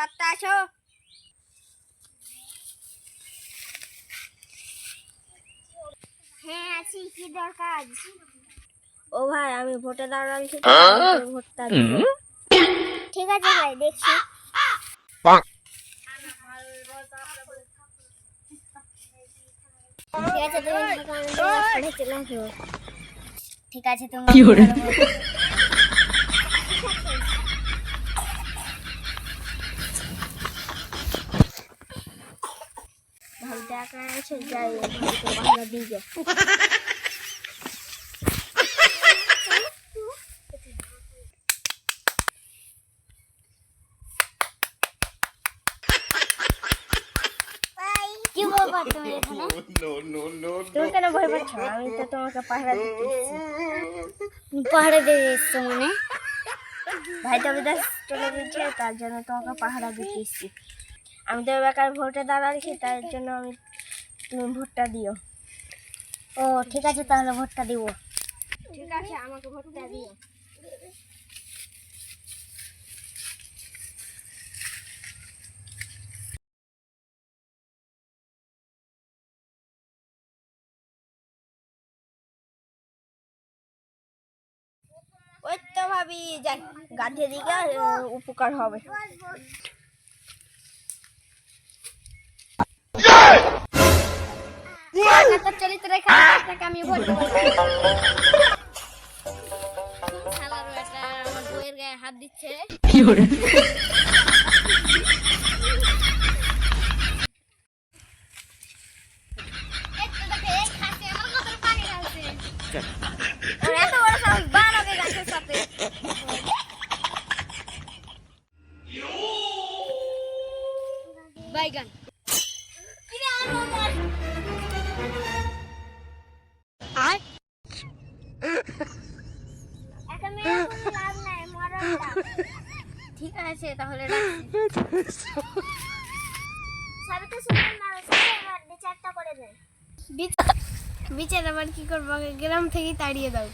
বার্তা আসো। হ্যাঁ আছি কি দরকার? ও ভাই আমি ভোটে দাঁড়ালাম ভোটটা ঠিক আছে ভাই দেখছি। ঠিক আছে তুমি ঠিক আছে তুমি কি ভাই টাকা আছে যাই ভাইকে ভাড়া দিয়ে যাও। কি বলব তুমি কেন ভয় পাচ্ছ? আমি তো তোমাকে পাহারা দিতে পাহারা দিয়ে এসছো মানে? ভাই তো চলে গেছে তার জন্য তোমাকে পাহারা দিতে এসেছি। আমি তো বেকার ভোটে দাঁড়াচ্ছি তার জন্য আমি তুমি ভোটটা দিও। ও ঠিক আছে তাহলে ভোটটা দিব। ঠিক আছে আমাকে ভোটটা দিও। ওই তো ভাবি যাই গান্ধী দিকে উপকার হবে। আমি আমার বইয়ের গায়ে হাত দিচ্ছে। কি বাইগান। ঠিক আছে তাহলে বিচার আবার কি করব? গ্রাম থেকেই তাড়িয়ে দাও।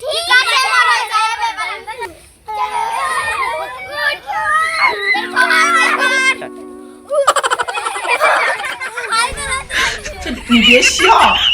ঠিক আছে মহারাজ নিজে Hey!